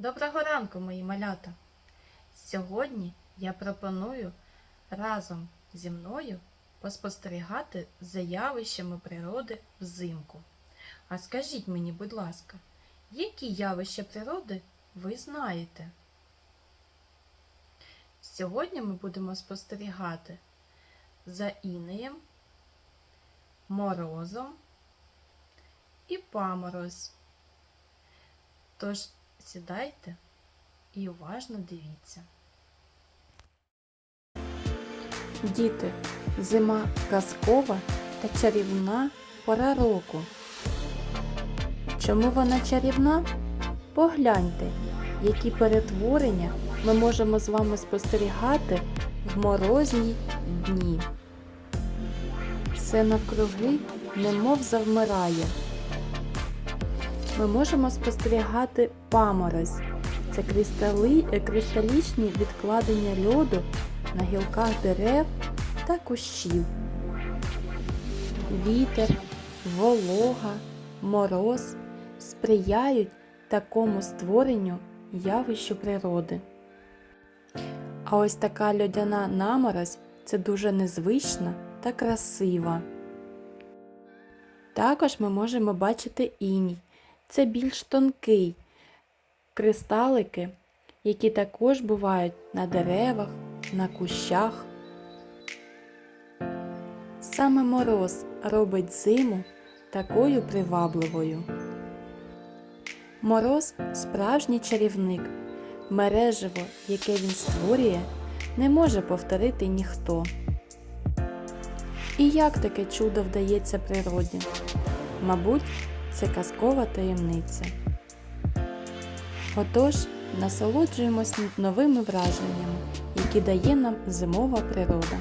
Доброго ранку, мої малята! Сьогодні я пропоную разом зі мною поспостерігати за явищами природи взимку. А скажіть мені, будь ласка, які явища природи ви знаєте? Сьогодні ми будемо спостерігати за інеєм, морозом і памороз. Тож сідайте і уважно дивіться. Діти, зима казкова та чарівна пора року. Чому вона чарівна? Погляньте, які перетворення ми можемо з вами спостерігати в морозні дні. Все навкруги немов завмирає. Ми можемо спостерігати паморозь. Це кристали, е, кристалічні відкладення льоду на гілках дерев та кущів. Вітер, волога, мороз сприяють такому створенню явищу природи. А ось така льодяна наморозь це дуже незвична та красива. Також ми можемо бачити іній. Це більш тонкий кристалики, які також бувають на деревах, на кущах. Саме мороз робить зиму такою привабливою. Мороз справжній чарівник. Мереживо, яке він створює, не може повторити ніхто. І як таке чудо вдається природі? Мабуть, це казкова таємниця. Отож, насолоджуємось новими враженнями, які дає нам зимова природа.